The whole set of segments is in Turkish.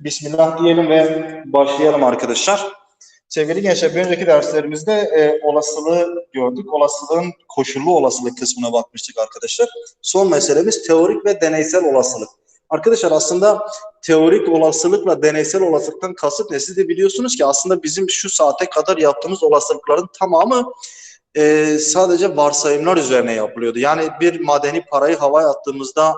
Bismillah diyelim ve başlayalım arkadaşlar. Sevgili gençler, bir önceki derslerimizde e, olasılığı gördük. Olasılığın koşullu olasılık kısmına bakmıştık arkadaşlar. Son meselemiz teorik ve deneysel olasılık. Arkadaşlar aslında teorik olasılıkla deneysel olasılıktan kasıt ne? Siz de biliyorsunuz ki aslında bizim şu saate kadar yaptığımız olasılıkların tamamı e, sadece varsayımlar üzerine yapılıyordu. Yani bir madeni parayı havaya attığımızda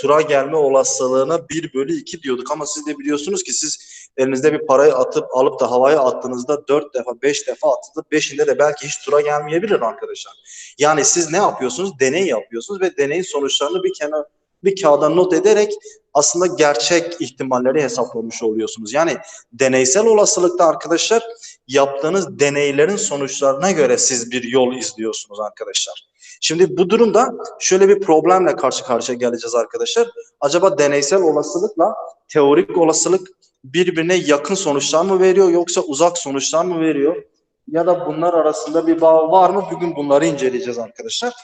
tura gelme olasılığına 1 bölü 2 diyorduk ama siz de biliyorsunuz ki siz elinizde bir parayı atıp alıp da havaya attığınızda 4 defa 5 defa attığınızda 5'inde de belki hiç tura gelmeyebilir arkadaşlar. Yani siz ne yapıyorsunuz? Deney yapıyorsunuz ve deneyin sonuçlarını bir kenar bir kağıda not ederek aslında gerçek ihtimalleri hesaplamış oluyorsunuz. Yani deneysel olasılıkta arkadaşlar yaptığınız deneylerin sonuçlarına göre siz bir yol izliyorsunuz arkadaşlar. Şimdi bu durumda şöyle bir problemle karşı karşıya geleceğiz arkadaşlar. Acaba deneysel olasılıkla teorik olasılık birbirine yakın sonuçlar mı veriyor yoksa uzak sonuçlar mı veriyor? Ya da bunlar arasında bir bağ var mı? Bugün bunları inceleyeceğiz arkadaşlar.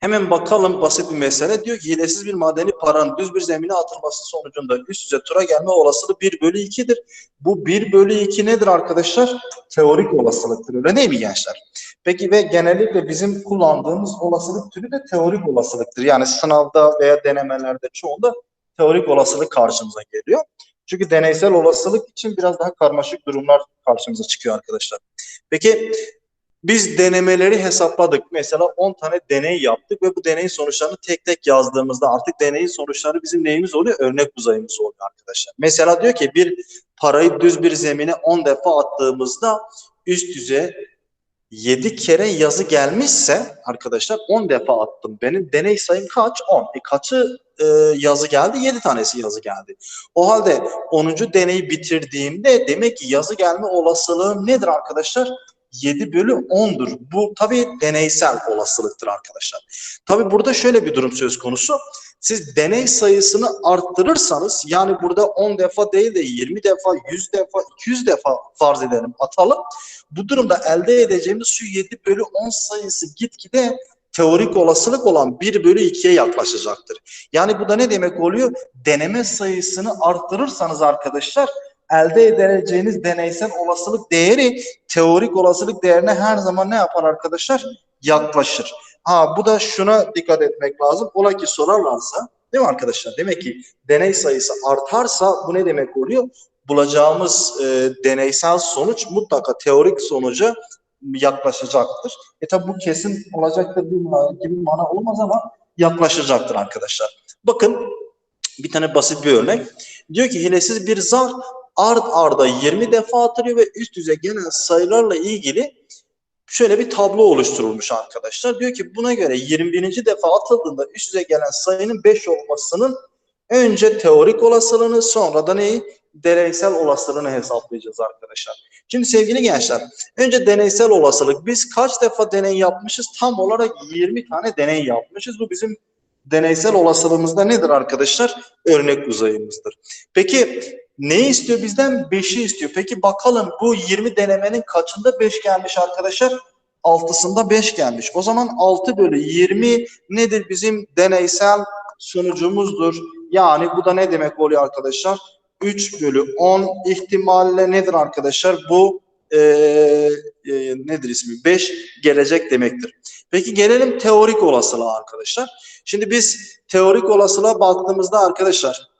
Hemen bakalım basit bir mesele. Diyor ki hilesiz bir madeni paranın düz bir zemine atılması sonucunda üst üste tura gelme olasılığı 1 bölü 2'dir. Bu 1 bölü 2 nedir arkadaşlar? Teorik olasılıktır. Öyle değil mi gençler? Peki ve genellikle bizim kullandığımız olasılık türü de teorik olasılıktır. Yani sınavda veya denemelerde çoğunda teorik olasılık karşımıza geliyor. Çünkü deneysel olasılık için biraz daha karmaşık durumlar karşımıza çıkıyor arkadaşlar. Peki biz denemeleri hesapladık. Mesela 10 tane deney yaptık ve bu deney sonuçlarını tek tek yazdığımızda artık deneyin sonuçları bizim neyimiz oluyor? Örnek uzayımız oluyor arkadaşlar. Mesela diyor ki bir parayı düz bir zemine 10 defa attığımızda üst yüze 7 kere yazı gelmişse arkadaşlar 10 defa attım. Benim deney sayım kaç? 10. E kaçı e, yazı geldi? 7 tanesi yazı geldi. O halde 10. deneyi bitirdiğimde demek ki yazı gelme olasılığı nedir arkadaşlar? 7 bölü 10'dur. Bu tabii deneysel olasılıktır arkadaşlar. Tabii burada şöyle bir durum söz konusu. Siz deney sayısını arttırırsanız yani burada 10 defa değil de 20 defa, 100 defa, 200 defa farz edelim atalım. Bu durumda elde edeceğimiz şu 7 bölü 10 sayısı gitgide teorik olasılık olan 1 bölü 2'ye yaklaşacaktır. Yani bu da ne demek oluyor? Deneme sayısını arttırırsanız arkadaşlar elde edeceğiniz deneysel olasılık değeri teorik olasılık değerine her zaman ne yapar arkadaşlar? Yaklaşır. Ha bu da şuna dikkat etmek lazım. Ola ki sorarlarsa değil mi arkadaşlar? Demek ki deney sayısı artarsa bu ne demek oluyor? Bulacağımız e, deneysel sonuç mutlaka teorik sonuca yaklaşacaktır. E tabi bu kesin olacaktır bir mana, gibi mana olmaz ama yaklaşacaktır arkadaşlar. Bakın bir tane basit bir örnek. Diyor ki hilesiz bir zar ard arda 20 defa atılıyor ve üst düzey gelen sayılarla ilgili şöyle bir tablo oluşturulmuş arkadaşlar. Diyor ki buna göre 21. defa atıldığında üst düzey gelen sayının 5 olmasının önce teorik olasılığını sonra da neyi? Deneysel olasılığını hesaplayacağız arkadaşlar. Şimdi sevgili gençler, önce deneysel olasılık. Biz kaç defa deney yapmışız? Tam olarak 20 tane deney yapmışız. Bu bizim deneysel olasılığımızda nedir arkadaşlar? Örnek uzayımızdır. Peki ne istiyor bizden? 5'i istiyor. Peki bakalım bu 20 denemenin kaçında 5 gelmiş arkadaşlar? 6'sında 5 gelmiş. O zaman 6 bölü 20 nedir bizim deneysel sonucumuzdur. Yani bu da ne demek oluyor arkadaşlar? 3 bölü 10 ihtimalle nedir arkadaşlar? Bu e, e, nedir ismi? 5 gelecek demektir. Peki gelelim teorik olasılığa arkadaşlar. Şimdi biz teorik olasılığa baktığımızda arkadaşlar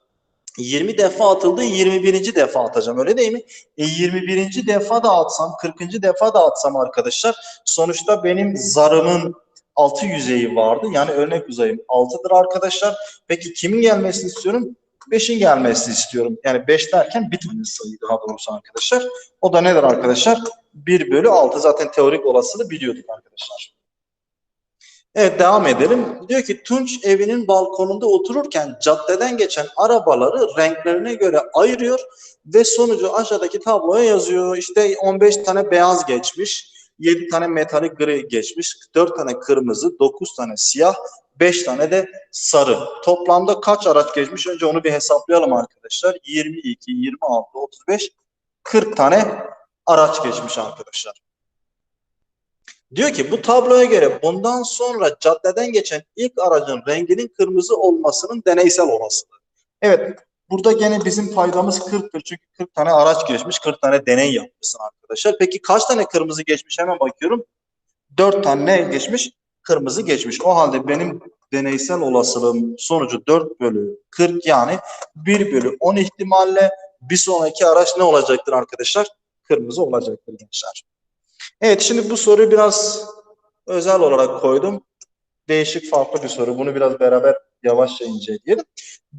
20 defa atıldı 21. defa atacağım öyle değil mi? E 21. defa da atsam 40. defa da atsam arkadaşlar sonuçta benim zarımın altı yüzeyi vardı. Yani örnek uzayım 6'dır arkadaşlar. Peki kimin gelmesini istiyorum? 5'in gelmesini istiyorum. Yani 5 derken bir tane sayı daha doğrusu arkadaşlar. O da nedir arkadaşlar? 1 bölü 6 zaten teorik olasılığı biliyorduk arkadaşlar. Evet devam edelim. Diyor ki Tunç evinin balkonunda otururken caddeden geçen arabaları renklerine göre ayırıyor ve sonucu aşağıdaki tabloya yazıyor. İşte 15 tane beyaz geçmiş, 7 tane metalik gri geçmiş, 4 tane kırmızı, 9 tane siyah, 5 tane de sarı. Toplamda kaç araç geçmiş? Önce onu bir hesaplayalım arkadaşlar. 22, 26, 35, 40 tane araç geçmiş arkadaşlar. Diyor ki bu tabloya göre bundan sonra caddeden geçen ilk aracın renginin kırmızı olmasının deneysel olasılığı. Evet Burada gene bizim paydamız 40'tır. Çünkü 40 tane araç geçmiş, 40 tane deney yapmışsın arkadaşlar. Peki kaç tane kırmızı geçmiş? Hemen bakıyorum. 4 tane ne geçmiş? Kırmızı geçmiş. O halde benim deneysel olasılığım sonucu 4 bölü 40 yani 1 bölü 10 ihtimalle bir sonraki araç ne olacaktır arkadaşlar? Kırmızı olacaktır gençler. Evet şimdi bu soruyu biraz özel olarak koydum. Değişik farklı bir soru. Bunu biraz beraber yavaşça inceleyelim.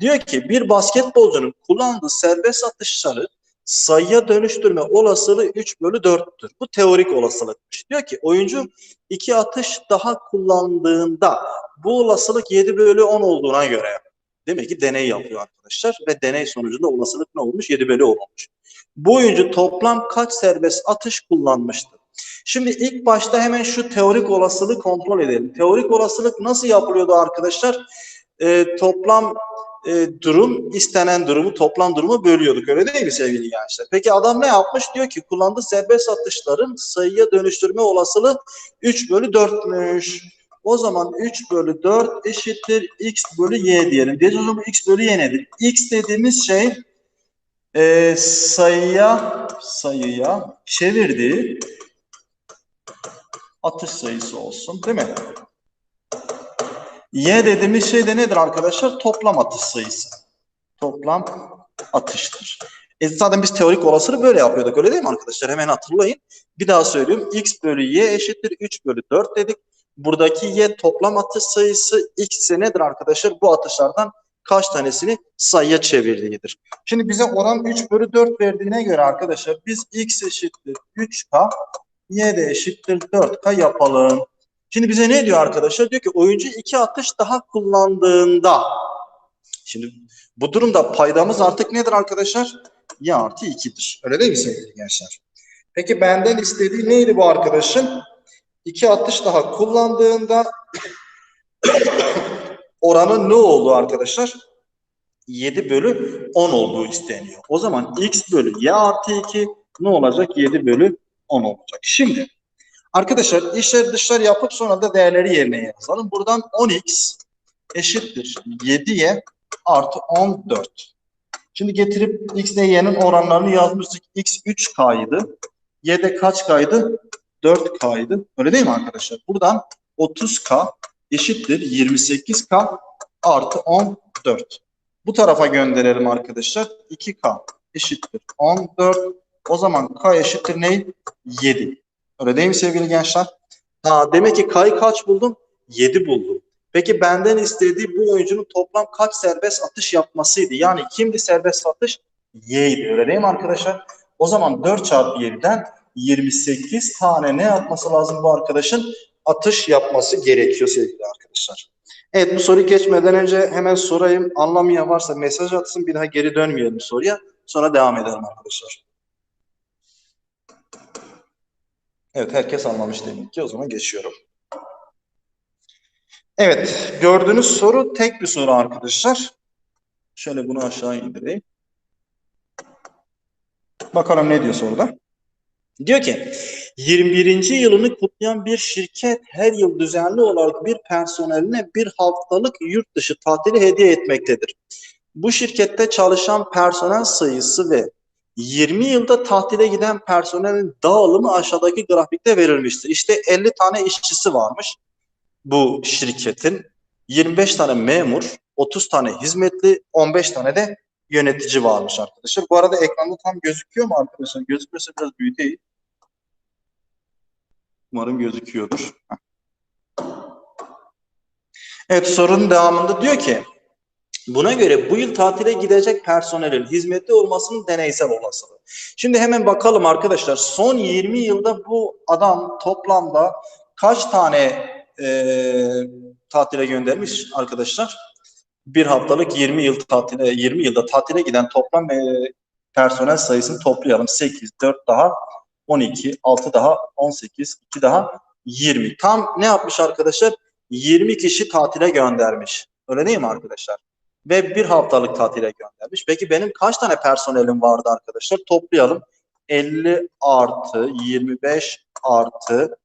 Diyor ki bir basketbolcunun kullandığı serbest atışları sayıya dönüştürme olasılığı 3 bölü 4'tür. Bu teorik olasılıkmış. Diyor ki oyuncu iki atış daha kullandığında bu olasılık 7 bölü 10 olduğuna göre demek ki deney yapıyor arkadaşlar ve deney sonucunda olasılık ne olmuş? 7 bölü 10 olmuş. Bu oyuncu toplam kaç serbest atış kullanmıştır? Şimdi ilk başta hemen şu teorik olasılığı kontrol edelim. Teorik olasılık nasıl yapılıyordu arkadaşlar? Ee, toplam e, durum istenen durumu toplam durumu bölüyorduk öyle değil mi sevgili gençler? Peki adam ne yapmış? Diyor ki kullandığı serbest atışların sayıya dönüştürme olasılığı 3 bölü 4'müş. O zaman 3 bölü 4 eşittir x bölü y diyelim. Diyeceğiz o x bölü y nedir? x dediğimiz şey e, sayıya sayıya çevirdiği atış sayısı olsun değil mi? Y dediğimiz şey de nedir arkadaşlar? Toplam atış sayısı. Toplam atıştır. E zaten biz teorik olasılığı böyle yapıyorduk öyle değil mi arkadaşlar? Hemen hatırlayın. Bir daha söylüyorum. X bölü Y eşittir 3 bölü 4 dedik. Buradaki Y toplam atış sayısı X ise nedir arkadaşlar? Bu atışlardan kaç tanesini sayıya çevirdiğidir. Şimdi bize oran 3 bölü 4 verdiğine göre arkadaşlar biz X eşittir 3K Y de eşittir 4K yapalım. Şimdi bize ne diyor arkadaşlar? Diyor ki oyuncu iki atış daha kullandığında. Şimdi bu durumda paydamız artık nedir arkadaşlar? Y artı 2'dir. Öyle değil mi sevgili gençler? Peki benden istediği neydi bu arkadaşın? İki atış daha kullandığında oranı ne oldu arkadaşlar? 7 bölü 10 olduğu isteniyor. O zaman x bölü y artı 2 ne olacak? 7 bölü 10 olacak. Şimdi arkadaşlar işler dışlar yapıp sonra da değerleri yerine yazalım. Buradan 10x eşittir 7y artı 14. Şimdi getirip x ile y'nin oranlarını yazmıştık. x 3k'ydı. y de kaç k'ydı? 4k'ydı. Öyle değil mi arkadaşlar? Buradan 30k eşittir 28k artı 14. Bu tarafa gönderelim arkadaşlar. 2k eşittir 14. O zaman k eşittir ne? 7. Öyle değil mi sevgili gençler? Ha, demek ki k'yı kaç buldum? 7 buldum. Peki benden istediği bu oyuncunun toplam kaç serbest atış yapmasıydı? Yani kimdi serbest atış? Y'ydi. Öyle değil mi arkadaşlar? O zaman 4 çarpı 7'den 28 tane ne yapması lazım bu arkadaşın? Atış yapması gerekiyor sevgili arkadaşlar. Evet bu soruyu geçmeden önce hemen sorayım. Anlamayan varsa mesaj atsın bir daha geri dönmeyelim soruya. Sonra devam edelim arkadaşlar. Evet herkes anlamış demek ki o zaman geçiyorum. Evet gördüğünüz soru tek bir soru arkadaşlar. Şöyle bunu aşağı indireyim. Bakalım ne diyor soruda. Diyor ki 21. yılını kutlayan bir şirket her yıl düzenli olarak bir personeline bir haftalık yurt dışı tatili hediye etmektedir. Bu şirkette çalışan personel sayısı ve 20 yılda tatile giden personelin dağılımı aşağıdaki grafikte verilmiştir. İşte 50 tane işçisi varmış bu şirketin. 25 tane memur, 30 tane hizmetli, 15 tane de yönetici varmış arkadaşlar. Bu arada ekranda tam gözüküyor mu arkadaşlar? Gözükmüyorsa biraz büyüteyim. Umarım gözüküyordur. Evet sorunun devamında diyor ki buna göre bu yıl tatile gidecek personelin hizmetli olmasının deneysel olasılığı. Şimdi hemen bakalım arkadaşlar son 20 yılda bu adam toplamda kaç tane e, tatile göndermiş arkadaşlar? Bir haftalık 20 yıl tatile 20 yılda tatile giden toplam e, personel sayısını toplayalım. 8, 4 daha 12, 6 daha 18, 2 daha 20. Tam ne yapmış arkadaşlar? 20 kişi tatile göndermiş. Öyle değil mi arkadaşlar? Ve bir haftalık tatile göndermiş. Peki benim kaç tane personelim vardı arkadaşlar? Toplayalım. 50 artı 25 artı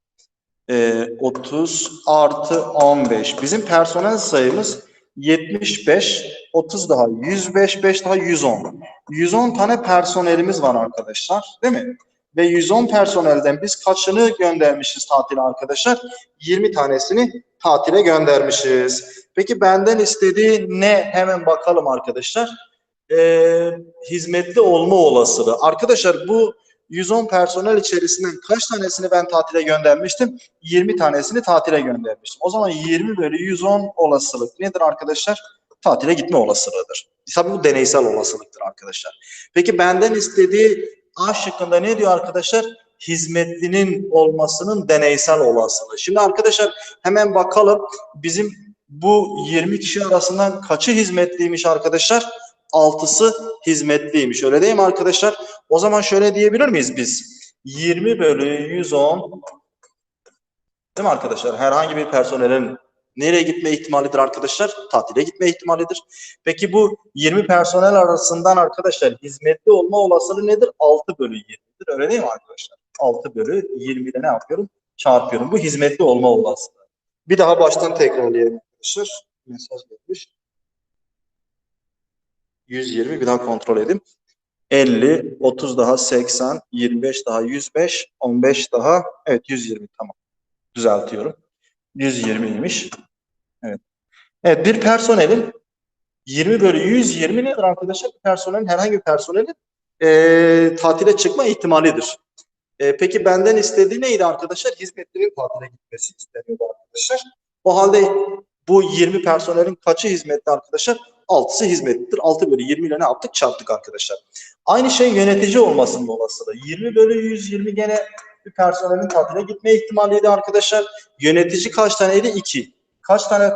e, 30 artı 15. Bizim personel sayımız 75, 30 daha 105, 5 daha 110. 110 tane personelimiz var arkadaşlar değil mi? Ve 110 personelden biz kaçını göndermişiz tatile arkadaşlar? 20 tanesini tatile göndermişiz. Peki benden istediği ne? Hemen bakalım arkadaşlar. Ee, hizmetli olma olasılığı. Arkadaşlar bu 110 personel içerisinden kaç tanesini ben tatile göndermiştim? 20 tanesini tatile göndermiştim. O zaman 20 bölü 110 olasılık nedir arkadaşlar? Tatile gitme olasılığıdır. Tabii bu deneysel olasılıktır arkadaşlar. Peki benden istediği A şıkkında ne diyor arkadaşlar? Hizmetlinin olmasının deneysel olasılığı. Şimdi arkadaşlar hemen bakalım bizim bu 20 kişi arasından kaçı hizmetliymiş arkadaşlar? 6'sı hizmetliymiş. Öyle değil mi arkadaşlar? O zaman şöyle diyebilir miyiz biz? 20 bölü 110 değil mi arkadaşlar? Herhangi bir personelin nereye gitme ihtimalidir arkadaşlar? Tatile gitme ihtimalidir. Peki bu 20 personel arasından arkadaşlar hizmetli olma olasılığı nedir? 6 bölü 20'dir. Öyle değil mi arkadaşlar? 6 bölü 20 ile ne yapıyorum? Çarpıyorum. Bu hizmetli olma olasılığı. Bir daha baştan tekrarlayalım arkadaşlar. Mesaj gelmiş. 120 bir daha kontrol edeyim. 50, 30 daha 80, 25 daha 105, 15 daha evet 120 tamam. Düzeltiyorum. 120'ymiş. Evet. Evet bir personelin 20 bölü 120 nedir arkadaşlar? Bir personelin herhangi bir personelin eee tatile çıkma ihtimalidir. E, peki benden istediği neydi arkadaşlar? Hizmetlerin tatile gitmesi isteniyordu arkadaşlar. O halde bu 20 personelin kaçı hizmetli arkadaşlar? 6'sı hizmetlidir. 6 bölü 20 ile ne yaptık? Çarptık arkadaşlar. Aynı şey yönetici olmasının olasılığı. 20 bölü 120 gene bir personelin tatile gitme ihtimaliydi arkadaşlar. Yönetici kaç taneydi? 2. Kaç tane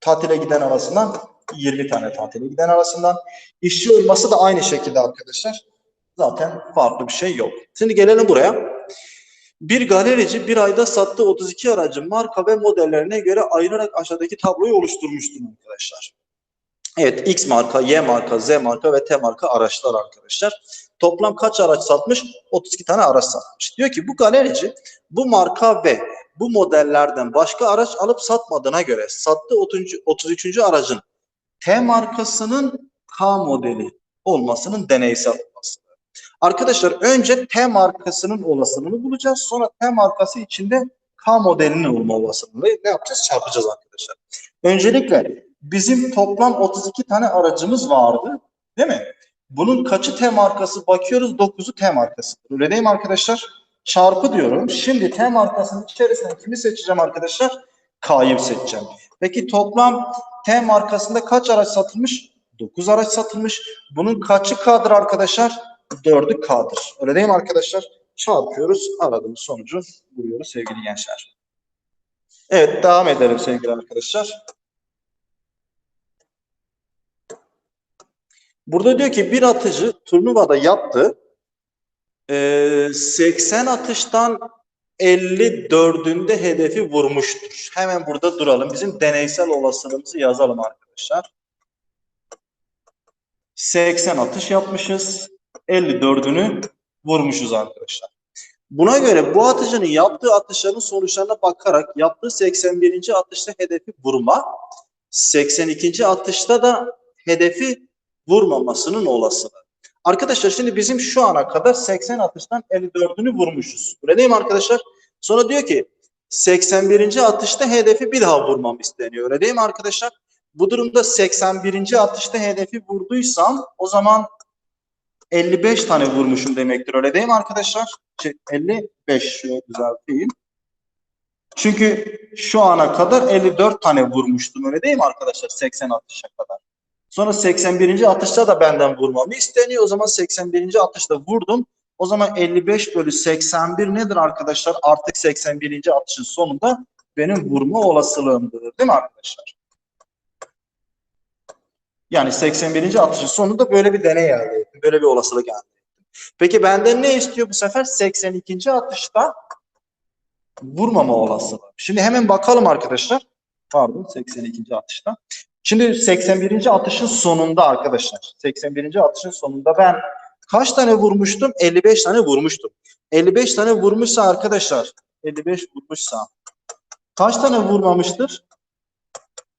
tatile giden arasından? 20 tane tatile giden arasından. İşçi olması da aynı şekilde arkadaşlar. Zaten farklı bir şey yok. Şimdi gelelim buraya. Bir galerici bir ayda sattığı 32 aracın marka ve modellerine göre ayırarak aşağıdaki tabloyu oluşturmuştur arkadaşlar. Evet X marka, Y marka, Z marka ve T marka araçlar arkadaşlar. Toplam kaç araç satmış? 32 tane araç satmış. Diyor ki bu galerici bu marka ve bu modellerden başka araç alıp satmadığına göre sattığı 30, 33. aracın T markasının K modeli olmasının deneysel olması. Arkadaşlar önce T markasının olasılığını bulacağız. Sonra T markası içinde K modelinin olma olasılığını ne yapacağız? Çarpacağız arkadaşlar. Öncelikle bizim toplam 32 tane aracımız vardı. Değil mi? Bunun kaçı T markası bakıyoruz? 9'u T markası. Öyle değil mi arkadaşlar? Çarpı diyorum. Şimdi T markasının içerisinden kimi seçeceğim arkadaşlar? K'yı seçeceğim. Peki toplam T markasında kaç araç satılmış? 9 araç satılmış. Bunun kaçı K'dır arkadaşlar? 4'ü K'dır. Öyle değil mi arkadaşlar? Çarpıyoruz. Aradığımız sonucu buluyoruz sevgili gençler. Evet devam edelim sevgili arkadaşlar. Burada diyor ki bir atıcı turnuvada yaptı. Ee, 80 atıştan 54'ünde hedefi vurmuştur. Hemen burada duralım. Bizim deneysel olasılığımızı yazalım arkadaşlar. 80 atış yapmışız. 54'ünü vurmuşuz arkadaşlar. Buna göre bu atıcının yaptığı atışların sonuçlarına bakarak yaptığı 81. atışta hedefi vurma, 82. atışta da hedefi vurmamasının olasılığı. Arkadaşlar şimdi bizim şu ana kadar 80 atıştan 54'ünü vurmuşuz. Öyle değil mi arkadaşlar? Sonra diyor ki 81. atışta hedefi bir daha vurmam isteniyor. Öyle değil mi arkadaşlar? Bu durumda 81. atışta hedefi vurduysam o zaman 55 tane vurmuşum demektir. Öyle değil mi arkadaşlar? Şey, 55 şöyle düzelteyim. Çünkü şu ana kadar 54 tane vurmuştum. Öyle değil mi arkadaşlar? 80 atışa kadar. Sonra 81. atışta da benden vurmamı isteniyor. O zaman 81. atışta vurdum. O zaman 55 bölü 81 nedir arkadaşlar? Artık 81. atışın sonunda benim vurma olasılığımdır. Değil mi arkadaşlar? Yani 81. atışın sonunda böyle bir deney elde ettim. Böyle bir olasılık elde ettim. Peki benden ne istiyor bu sefer? 82. atışta vurmama olasılığı. Şimdi hemen bakalım arkadaşlar. Pardon 82. atışta. Şimdi 81. atışın sonunda arkadaşlar. 81. atışın sonunda ben kaç tane vurmuştum? 55 tane vurmuştum. 55 tane vurmuşsa arkadaşlar 55 vurmuşsa kaç tane vurmamıştır?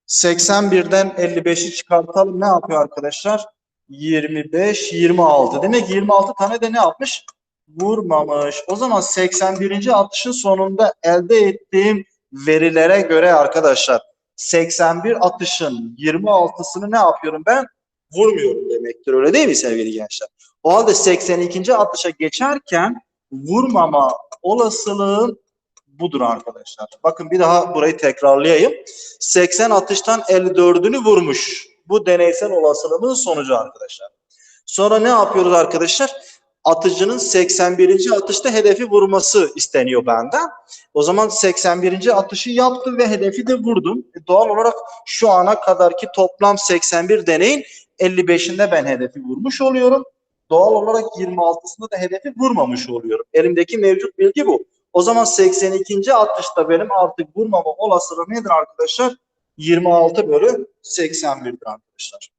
81'den 55'i çıkartalım. Ne yapıyor arkadaşlar? 25, 26. Demek ki 26 tane de ne yapmış? Vurmamış. O zaman 81. atışın sonunda elde ettiğim verilere göre arkadaşlar 81 atışın 26'sını ne yapıyorum ben? Vurmuyorum demektir. Öyle değil mi sevgili gençler? O halde 82. atışa geçerken vurmama olasılığım budur arkadaşlar. Bakın bir daha burayı tekrarlayayım. 80 atıştan 54'ünü vurmuş. Bu deneysel olasılığımın sonucu arkadaşlar. Sonra ne yapıyoruz arkadaşlar? Atıcının 81. atışta hedefi vurması isteniyor benden. O zaman 81. atışı yaptım ve hedefi de vurdum. E, doğal olarak şu ana kadarki toplam 81 deneyin 55'inde ben hedefi vurmuş oluyorum. Doğal olarak 26'sında da hedefi vurmamış oluyorum. Elimdeki mevcut bilgi bu. O zaman 82. atışta benim artık vurmama olasılığı nedir arkadaşlar? 26 bölü 81'dir arkadaşlar.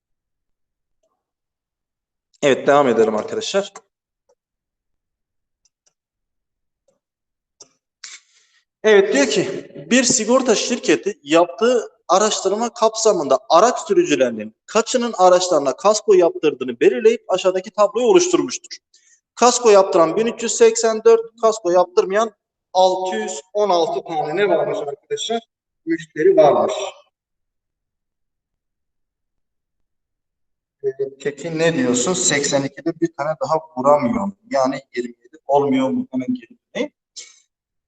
Evet devam edelim arkadaşlar. Evet diyor ki bir sigorta şirketi yaptığı araştırma kapsamında araç sürücülerinin kaçının araçlarına kasko yaptırdığını belirleyip aşağıdaki tabloyu oluşturmuştur. Kasko yaptıran 1384, kasko yaptırmayan 616 tane ne varmış arkadaşlar? Müşteri varmış. Ee, Peki ne diyorsun? 82'de bir tane daha vuramıyorum. Yani 27 olmuyor mu?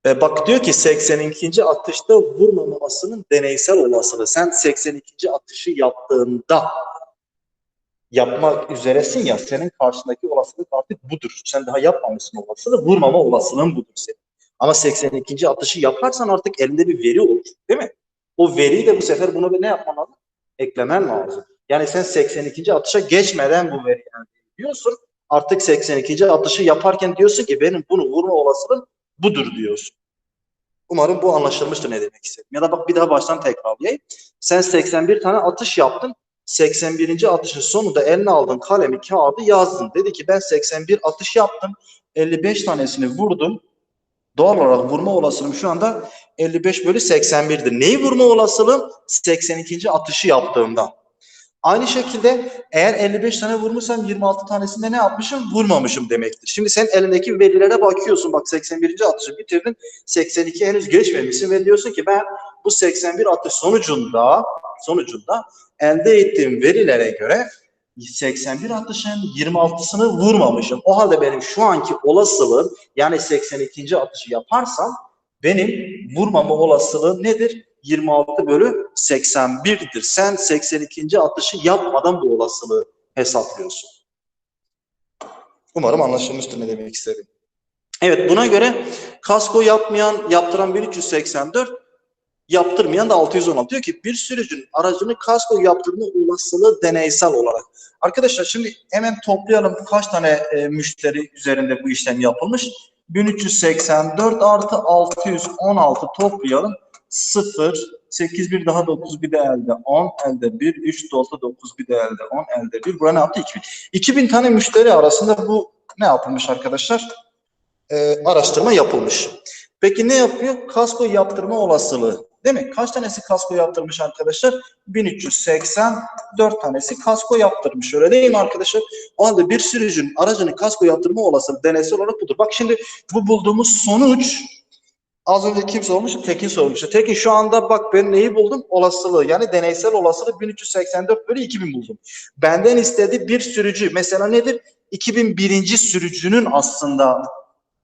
E bak diyor ki 82. atışta vurmamasının deneysel olasılığı. Sen 82. atışı yaptığında yapmak üzeresin ya senin karşındaki olasılık artık budur. Sen daha yapmamışsın olasılığı. Vurmama olasılığın budur senin. Ama 82. atışı yaparsan artık elinde bir veri olur. Değil mi? O veriyi de bu sefer bir ne yapman lazım? Eklemen lazım. Yani sen 82. atışa geçmeden bu veriyi elde ediyorsun. Artık 82. atışı yaparken diyorsun ki benim bunu vurma olasılığım budur diyorsun. Umarım bu anlaşılmıştır ne demek istedim. Ya da bak bir daha baştan tekrarlayayım. Sen 81 tane atış yaptın. 81. atışın sonunda eline aldın kalemi, kağıdı yazdın. Dedi ki ben 81 atış yaptım. 55 tanesini vurdum. Doğal olarak vurma olasılığım şu anda 55 bölü 81'dir. Neyi vurma olasılığım? 82. atışı yaptığımda. Aynı şekilde eğer 55 tane vurmuşsam 26 tanesinde ne yapmışım? Vurmamışım demektir. Şimdi sen elindeki verilere bakıyorsun. Bak 81. atışı bitirdin. 82 henüz geçmemişsin ve diyorsun ki ben bu 81 atış sonucunda sonucunda elde ettiğim verilere göre 81 atışın 26'sını vurmamışım. O halde benim şu anki olasılığım yani 82. atışı yaparsam benim vurmama olasılığı nedir? 26 bölü 81'dir. Sen 82. atışı yapmadan bu olasılığı hesaplıyorsun. Umarım anlaşılmıştır ne demek istedim. Evet buna göre kasko yapmayan, yaptıran 1384, yaptırmayan da 616. Diyor ki bir sürücünün aracını kasko yaptırma olasılığı deneysel olarak. Arkadaşlar şimdi hemen toplayalım kaç tane e, müşteri üzerinde bu işlem yapılmış. 1384 artı 616 toplayalım. 0, 8 bir daha 9 bir de elde 10 elde 1, 3 doldu 9 bir de elde 10 elde 1. Buraya ne yaptı? 2000. 2000 tane müşteri arasında bu ne yapılmış arkadaşlar? Ee, araştırma yapılmış. Peki ne yapıyor? Kasko yaptırma olasılığı. Değil mi? Kaç tanesi kasko yaptırmış arkadaşlar? 1384 tanesi kasko yaptırmış. Öyle değil mi arkadaşlar? O halde bir sürücünün aracını kasko yaptırma olasılığı deneysel olarak budur. Bak şimdi bu bulduğumuz sonuç Az önce kim sormuş? Tekin sormuştu. Tekin şu anda bak ben neyi buldum? Olasılığı. Yani deneysel olasılığı 1384 bölü 2000 buldum. Benden istediği bir sürücü. Mesela nedir? 2001. sürücünün aslında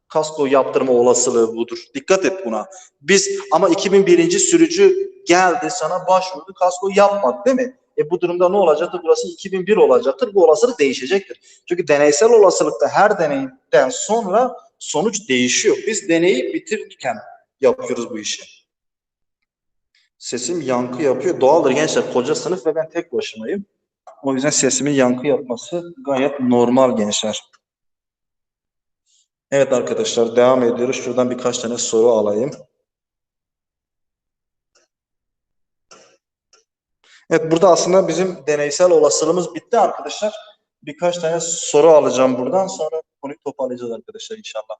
kasko yaptırma olasılığı budur. Dikkat et buna. Biz ama 2001. sürücü geldi sana başvurdu kasko yapmadı değil mi? E bu durumda ne olacaktır? Burası 2001 olacaktır. Bu olasılık değişecektir. Çünkü deneysel olasılıkta her deneyden sonra sonuç değişiyor. Biz deneyi bitirirken yapıyoruz bu işi. Sesim yankı yapıyor. Doğaldır gençler. Koca sınıf ve ben tek başımayım. O yüzden sesimin yankı yapması gayet normal gençler. Evet arkadaşlar devam ediyoruz. Şuradan birkaç tane soru alayım. Evet burada aslında bizim deneysel olasılığımız bitti arkadaşlar. Birkaç tane soru alacağım buradan sonra konuyu toparlayacağız arkadaşlar inşallah.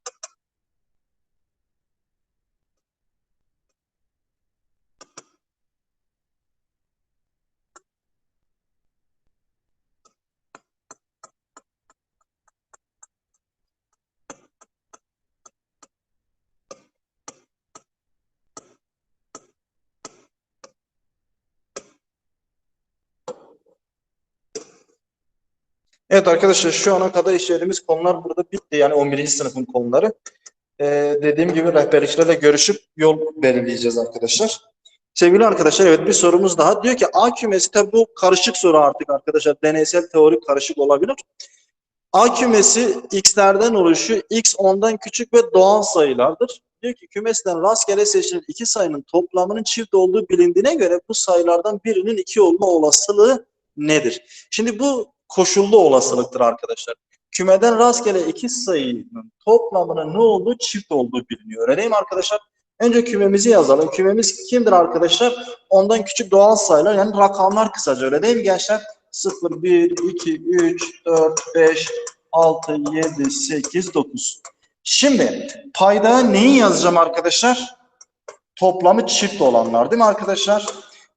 Evet arkadaşlar şu ana kadar işlediğimiz konular burada bitti. Yani 11. sınıfın konuları. Ee, dediğim gibi rehberliklerle görüşüp yol belirleyeceğiz arkadaşlar. Sevgili arkadaşlar evet bir sorumuz daha. Diyor ki A kümesi tabi bu karışık soru artık arkadaşlar. Deneysel teori karışık olabilir. A kümesi x'lerden oluşuyor. x ondan küçük ve doğal sayılardır. Diyor ki kümesten rastgele seçilen iki sayının toplamının çift olduğu bilindiğine göre bu sayılardan birinin iki olma olasılığı nedir? Şimdi bu koşullu olasılıktır arkadaşlar. Kümeden rastgele iki sayının toplamının ne olduğu çift olduğu biliniyor. Öyle değil mi arkadaşlar? Önce kümemizi yazalım. Kümemiz kimdir arkadaşlar? Ondan küçük doğal sayılar yani rakamlar kısaca öyle değil mi gençler? 0, 1, 2, 3, 4, 5, 6, 7, 8, 9. Şimdi payda neyi yazacağım arkadaşlar? Toplamı çift olanlar değil mi arkadaşlar?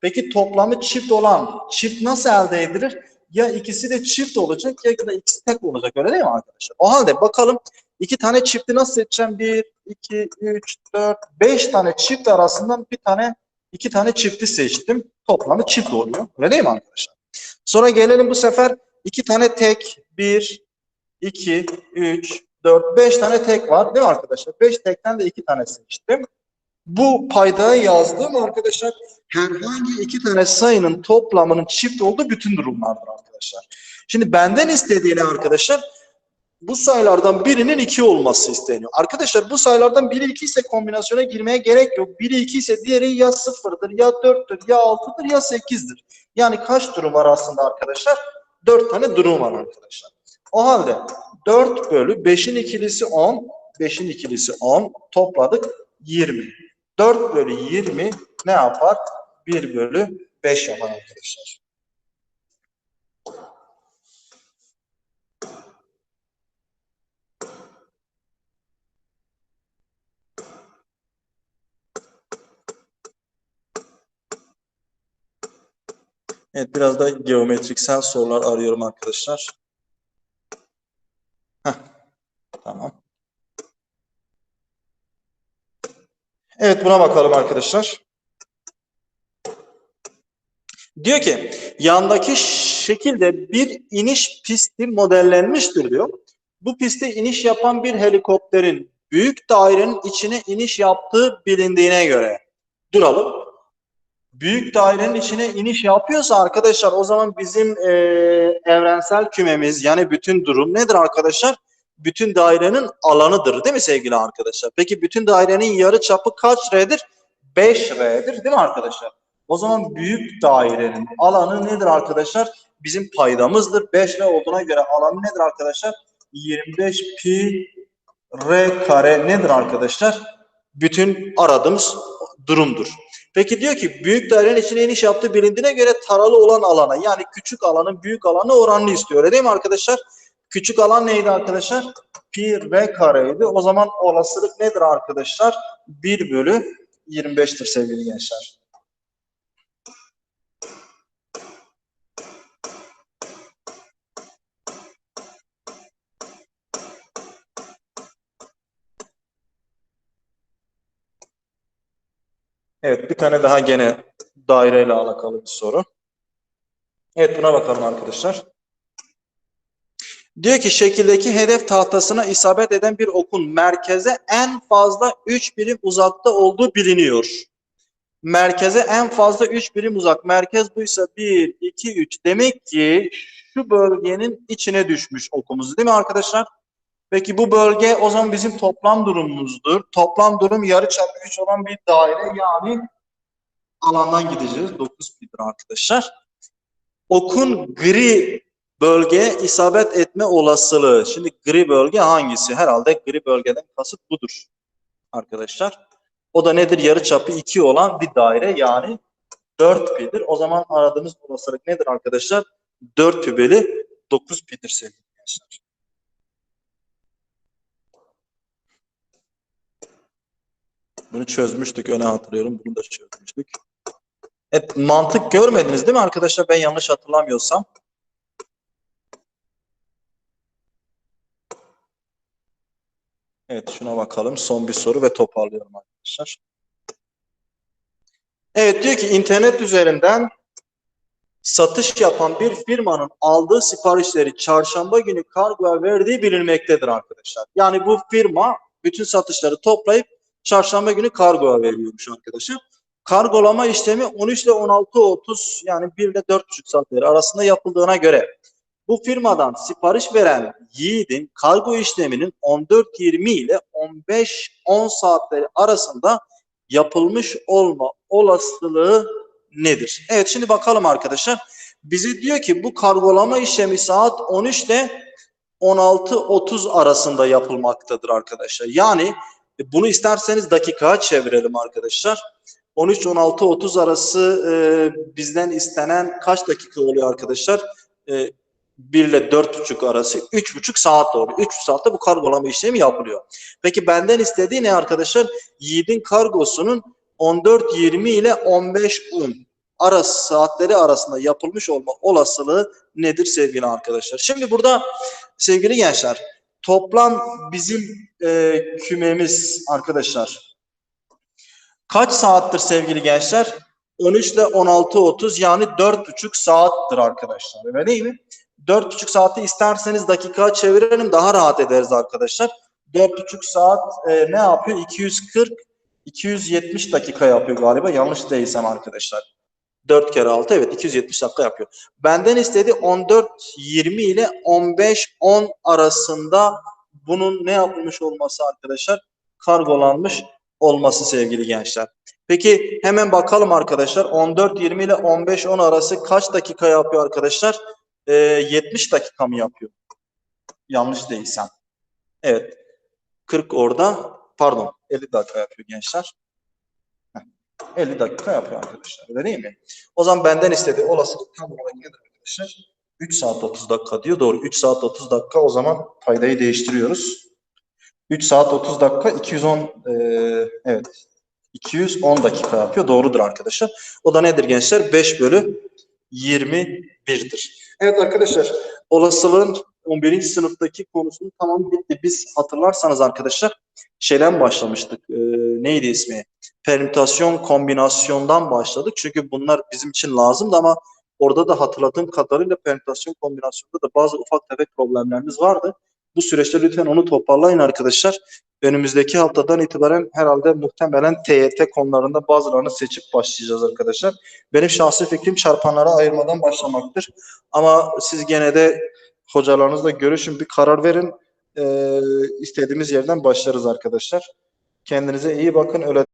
Peki toplamı çift olan çift nasıl elde edilir? Ya ikisi de çift olacak ya da ikisi tek olacak öyle değil mi arkadaşlar? O halde bakalım iki tane çifti nasıl seçeceğim? 1, 2, 3, 4, 5 tane çift arasından bir tane iki tane çifti seçtim. Toplamı çift oluyor. Öyle değil mi arkadaşlar? Sonra gelelim bu sefer iki tane tek 1, 2, 3, 4, 5 tane tek var değil mi arkadaşlar? 5 tekten de iki tane seçtim. Bu paydaya yazdığım arkadaşlar herhangi iki tane sayının toplamının çift olduğu bütün durumlardır arkadaşlar. Şimdi benden istediğini arkadaşlar bu sayılardan birinin iki olması isteniyor. Arkadaşlar bu sayılardan biri iki ise kombinasyona girmeye gerek yok. Biri iki ise diğeri ya sıfırdır, ya dörttür, ya altıdır, ya sekizdir. Yani kaç durum var aslında arkadaşlar? Dört tane durum var arkadaşlar. O halde 4 bölü 5'in ikilisi 10, 5'in ikilisi 10 topladık 20. 4 bölü 20 ne yapar? 1 bölü 5 yapar arkadaşlar. Evet biraz da geometriksel sorular arıyorum arkadaşlar. Heh, tamam. Evet buna bakalım arkadaşlar. Diyor ki yandaki şekilde bir iniş pisti modellenmiştir diyor. Bu piste iniş yapan bir helikopterin büyük dairenin içine iniş yaptığı bilindiğine göre duralım. Büyük dairenin içine iniş yapıyorsa arkadaşlar o zaman bizim e, evrensel kümemiz yani bütün durum nedir arkadaşlar? Bütün dairenin alanıdır değil mi sevgili arkadaşlar? Peki bütün dairenin yarı çapı kaç R'dir? 5 R'dir değil mi arkadaşlar? O zaman büyük dairenin alanı nedir arkadaşlar? Bizim paydamızdır. 5 R olduğuna göre alanı nedir arkadaşlar? 25 pi R kare nedir arkadaşlar? Bütün aradığımız durumdur. Peki diyor ki büyük dairenin içine iniş yaptığı bilindiğine göre taralı olan alana yani küçük alanın büyük alanı oranını istiyor. Öyle değil mi arkadaşlar? Küçük alan neydi arkadaşlar? Pi R kareydi. O zaman olasılık nedir arkadaşlar? 1 bölü 25'tir sevgili gençler. Evet bir tane daha gene daireyle alakalı bir soru. Evet buna bakalım arkadaşlar. Diyor ki şekildeki hedef tahtasına isabet eden bir okun merkeze en fazla 3 birim uzakta olduğu biliniyor. Merkeze en fazla 3 birim uzak. Merkez buysa 1, 2, 3. Demek ki şu bölgenin içine düşmüş okumuz değil mi arkadaşlar? Peki bu bölge o zaman bizim toplam durumumuzdur. Toplam durum yarıçapı 3 olan bir daire yani alandan gideceğiz. 9 pidir arkadaşlar. Okun gri bölgeye isabet etme olasılığı. Şimdi gri bölge hangisi? Herhalde gri bölgeden kasıt budur arkadaşlar. O da nedir? Yarıçapı 2 olan bir daire yani 4 pi'dir. O zaman aradığımız olasılık nedir arkadaşlar? 4 pi bölü 9 pi'dir sevgili gençler. Bunu çözmüştük öne hatırlıyorum. Bunu da çözmüştük. Evet, mantık görmediniz değil mi arkadaşlar? Ben yanlış hatırlamıyorsam. Evet şuna bakalım. Son bir soru ve toparlıyorum arkadaşlar. Evet diyor ki internet üzerinden satış yapan bir firmanın aldığı siparişleri çarşamba günü kargoya verdiği bilinmektedir arkadaşlar. Yani bu firma bütün satışları toplayıp çarşamba günü kargoya veriyormuş arkadaşlar. Kargolama işlemi 13 ile 16.30 yani 1 ile 4.5 saatleri arasında yapıldığına göre bu firmadan sipariş veren Yiğit'in kargo işleminin 14.20 ile 15-10 saatleri arasında yapılmış olma olasılığı nedir? Evet şimdi bakalım arkadaşlar. Bize diyor ki bu kargolama işlemi saat 13 ile 16.30 arasında yapılmaktadır arkadaşlar. Yani e, bunu isterseniz dakikaya çevirelim arkadaşlar. 13-16-30 arası e, bizden istenen kaç dakika oluyor arkadaşlar? E, 1 ile 4,5 arası 3,5 saat oluyor. 3 saatte bu kargolama işlemi yapılıyor. Peki benden istediği ne arkadaşlar? Yiğit'in kargosunun 14-20 ile 15-10 arası saatleri arasında yapılmış olma olasılığı nedir sevgili arkadaşlar? Şimdi burada sevgili gençler toplam bizim e, kümemiz arkadaşlar kaç saattir sevgili gençler? 13 ile 16.30 yani 4,5 saattir arkadaşlar. Öyle değil mi? 4,5 saati isterseniz dakikaya çevirelim daha rahat ederiz arkadaşlar. 4,5 saat e, ne yapıyor? 240 270 dakika yapıyor galiba. Yanlış değilsem arkadaşlar. 4 kere 6 evet 270 dakika yapıyor. Benden istedi 14-20 ile 15-10 arasında bunun ne yapılmış olması arkadaşlar? Kargolanmış olması sevgili gençler. Peki hemen bakalım arkadaşlar. 14-20 ile 15-10 arası kaç dakika yapıyor arkadaşlar? Ee, 70 dakika mı yapıyor? Yanlış değilsem. Evet. 40 orada. Pardon. 50 dakika yapıyor gençler. Heh, 50 dakika yapıyor arkadaşlar. Öyle değil mi? O zaman benden istediği olasılık tam olarak nedir arkadaşlar? 3 saat 30 dakika diyor. Doğru. 3 saat 30 dakika o zaman paydayı değiştiriyoruz. 3 saat 30 dakika 210 e, evet 210 dakika yapıyor. Doğrudur arkadaşlar. O da nedir gençler? 5 bölü 21'dir. Evet arkadaşlar olasılığın 11. sınıftaki konusunun tamamı bitti. Biz hatırlarsanız arkadaşlar şeyden başlamıştık. E, neydi ismi? Permütasyon, kombinasyondan başladık. Çünkü bunlar bizim için lazımdı ama orada da hatırladığım kadarıyla permütasyon kombinasyonda da bazı ufak tefek problemlerimiz vardı. Bu süreçte lütfen onu toparlayın arkadaşlar. Önümüzdeki haftadan itibaren herhalde muhtemelen TYT konularında bazılarını seçip başlayacağız arkadaşlar. Benim şahsi fikrim çarpanlara ayırmadan başlamaktır. Ama siz gene de hocalarınızla görüşün, bir karar verin. Ee, istediğimiz yerden başlarız arkadaşlar. Kendinize iyi bakın. Öyle